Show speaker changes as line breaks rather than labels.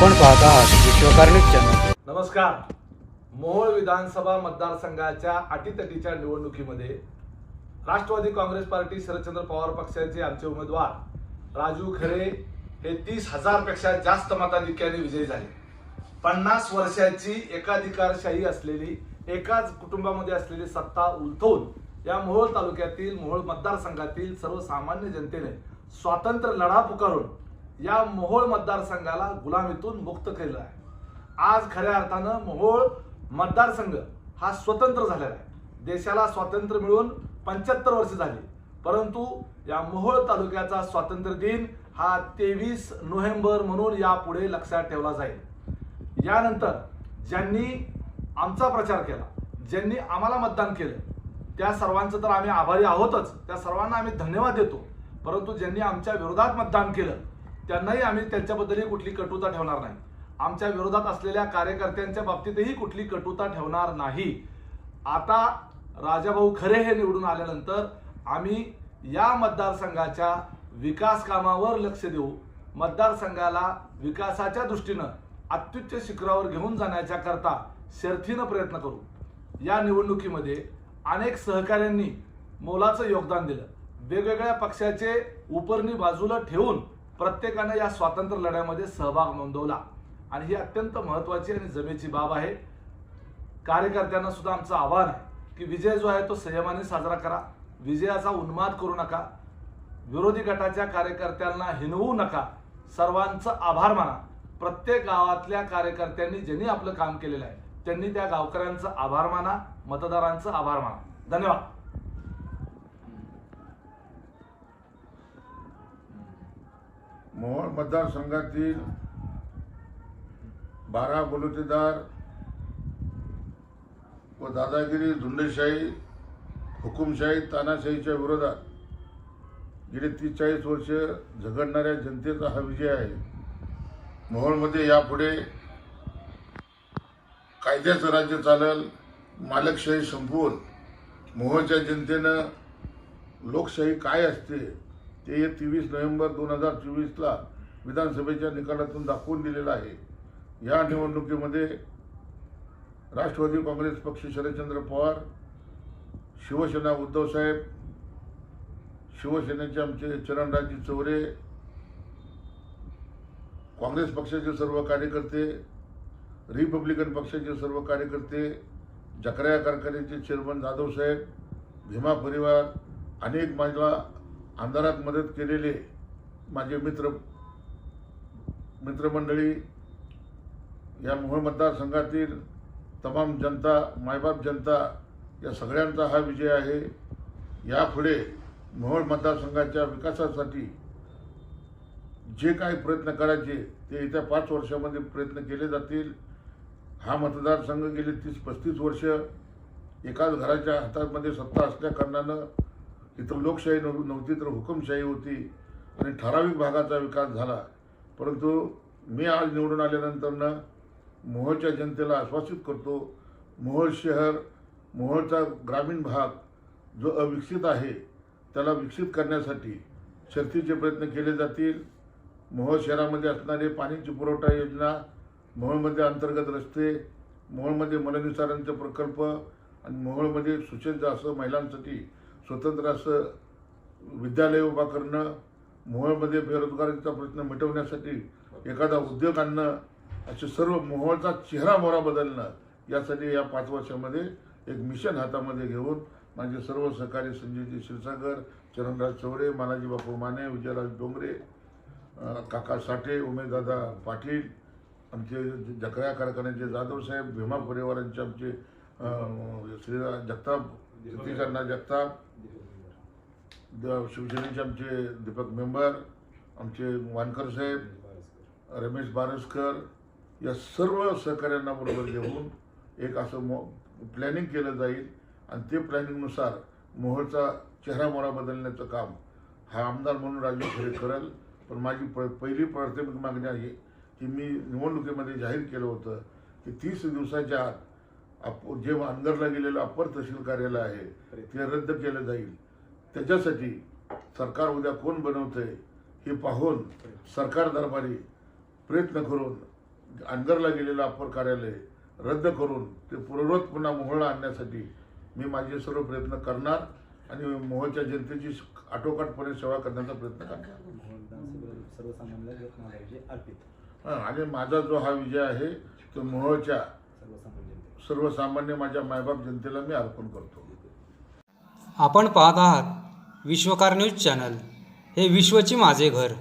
पाहत आहात विश्वकारणी चॅनल.
नमस्कार. मोहोळ विधानसभा मतदारसंघाच्या अटीतटीच्या निवडणुकीमध्ये राष्ट्रवादी काँग्रेस पार्टी शरदचंद्र पवार पक्षाचे आमचे उमेदवार राजू खरे हे तीस हजारपेक्षा जास्त मताधिक्याने विजयी झाले. पन्नास वर्षाची एकाधिकारशाही असलेली एकाच कुटुंबामध्ये असलेली सत्ता उलथवून या मोहोळ तालुक्यातील मोहोळ मतदारसंघातील सर्वसामान्य जनतेने स्वातंत्र्य लढा पुकारून या मोहोळ मतदारसंघाला गुलामीतून मुक्त केलं आहे. आज खऱ्या अर्थानं मोहोळ मतदारसंघ हा स्वतंत्र झालेला आहे. देशाला स्वातंत्र्य मिळून पंच्याहत्तर वर्ष झाली. परंतु या मोहोळ तालुक्याचा स्वातंत्र्य दिन हा तेवीस नोव्हेंबर म्हणून यापुढे लक्षात ठेवला जाईल. यानंतर ज्यांनी आमचा प्रचार केला ज्यांनी आम्हाला मतदान केलं त्या सर्वांचं तर आम्ही आभारी आहोतच. त्या सर्वांना आम्ही धन्यवाद देतो. परंतु ज्यांनी आमच्या विरोधात मतदान केलं त्यांनाही आम्ही त्यांच्याबद्दलही कुठली कटुता ठेवणार नाही. आमच्या विरोधात असलेल्या कार्यकर्त्यांच्या बाबतीतही कुठली कटुता ठेवणार नाही. आता राजाभाऊ खरे हे निवडून आल्यानंतर आम्ही या मतदारसंघाच्या विकास कामावर लक्ष देऊ. मतदारसंघाला विकासाच्या दृष्टीनं अत्युच्च शिखरावर घेऊन जाण्याच्या करता शर्थीनं प्रयत्न करू. या निवडणुकीमध्ये अनेक सहकाऱ्यांनी मोलाचं योगदान दिलं. वेगवेगळ्या पक्षाचे उपरणी बाजूला ठेवून प्रत्येकानं या स्वातंत्र्य लढ्यामध्ये सहभाग नोंदवला. आणि ही अत्यंत महत्वाची आणि जमेची बाब आहे. कार्यकर्त्यांना सुद्धा आमचं आव्हान आहे की विजय जो आहे तो संयमाने साजरा करा. विजयाचा उन्माद करू नका. विरोधी गटाच्या कार्यकर्त्यांना हिनवू नका. सर्वांचं आभार माना. प्रत्येक गावातल्या कार्यकर्त्यांनी ज्यांनी आपलं काम केलेलं आहे त्यांनी त्या गावकऱ्यांचं आभार माना मतदारांचं आभार माना. धन्यवाद.
मोहोळ मतदारसंघातील बारा बलुतेदार व दादागिरी झुंडशाही हुकुमशाही तानाशाहीच्या विरोधात गेली तीस चाळीस वर्ष झगडणाऱ्या जनतेचा हा विजय आहे. मोहोळमध्ये यापुढे कायद्याचं राज्य चालल मालकशाही संपवून मोहोळच्या जनतेनं लोकशाही काय असते ते तेवीस नोव्हेंबर दोन हजार चोवीसला विधानसभेच्या निकालातून दाखवून दिलेलं आहे. या निवडणुकीमध्ये राष्ट्रवादी काँग्रेस पक्ष शरदचंद्र पवार शिवसेना उद्धवसाहेब शिवसेनेचे आमचे चरणराजी चौरे काँग्रेस पक्षाचे सर्व कार्यकर्ते रिपब्लिकन पक्षाचे सर्व कार्यकर्ते जकराया कारखान्याचे चेअरमन जाधव साहेब भीमा परिवार अनेक माझ्या अंधारात मदत केलेले माझे मित्र मित्रमंडळी या मोहोळ मतदारसंघातील तमाम जनता मायबाप जनता या सगळ्यांचा हा विजय आहे. यापुढे मोहोळ मतदारसंघाच्या विकासासाठी जे काही प्रयत्न करायचे ते येत्या पाच वर्षामध्ये प्रयत्न केले जातील. हा मतदारसंघ गेले तीस पस्तीस वर्ष एकाच घराच्या हातामध्ये सत्ता असल्या कारणानं इथं लोकशाही नव्ह नव्हती तर हुकुमशाही होती. आणि ठराविक भागाचा विकास झाला. परंतु मी आज निवडून आल्यानंतरनं मोहोळच्या जनतेला आश्वासित करतो मोहोळ शहर मोहोळचा ग्रामीण भाग जो अविकसित आहे त्याला विकसित करण्यासाठी शर्थीचे प्रयत्न केले जातील. मोहोळ शहरामध्ये असणारे पाण्याची पुरवठा योजना मोहोळमध्ये अंतर्गत रस्ते मोहोळमध्ये मलनिसारांचे प्रकल्प आणि मोहोळमध्ये सुशेष असं महिलांसाठी स्वतंत्र असं विद्यालय उभा करणं मोहोळमध्ये बेरोजगारीचा प्रश्न मिटवण्यासाठी एखादा उद्योग आणणं असे सर्व मोहोळचा चेहरा मोहरा बदलणं यासाठी या पाच वर्षामध्ये एक मिशन हातामध्ये घेऊन माझे सर्व सहकारी संजयजी क्षीरसागर चरणराज चौरे मानाजी बापू माने विजयराज डोंगरे काका साठे उमेशदादा पाटील आमचे जकऱ्या कारखान्याचे जाधव साहेब भीमा परिवारांचे आमचे अं, जगताप जगताप अण्णा जगताप द- शिवसेनेचे आमचे दीपक मेंबर आमचे वानकर साहेब रमेश बारसकर या सर्व सहकाऱ्यांना बरोबर घेऊन एक असं मो प्लॅनिंग केलं जाईल. आणि ते प्लॅनिंगनुसार मोहोळचा चेहरा मोहरा बदलण्याचं काम हा आमदार म्हणून राजू खरे करेल. पण माझी प पहिली प्राथमिक मागणी आहे की मी निवडणुकीमध्ये जाहीर केलं होतं की तीस दिवसाच्या आत जे अंदरला गेलेलं अप्पर तहसील कार्यालय आहे ते रद्द केलं जाईल त्याच्यासाठी सरकार उद्या कोण बनवतंय हे पाहून सरकार दरबारी प्रयत्न करून अनगरला गेलेलं अप्पर कार्यालय रद्द करून ते पूर्ववत पुन्हा मोहोळला आणण्यासाठी मी माझे सर्व प्रयत्न करणार आणि मोहोळच्या जनतेची आटोकाटपणे सेवा करण्याचा प्रयत्न करणार हं, आणि माझा जो हा विजय आहे तो मोहोळच्या. सर्वसामान्य माझ्या मायबाप जनतेला मी अर्पण करतो.
आपण पाहत आहात विश्वकार न्यूज चॅनल. हे विश्वची माझे घर.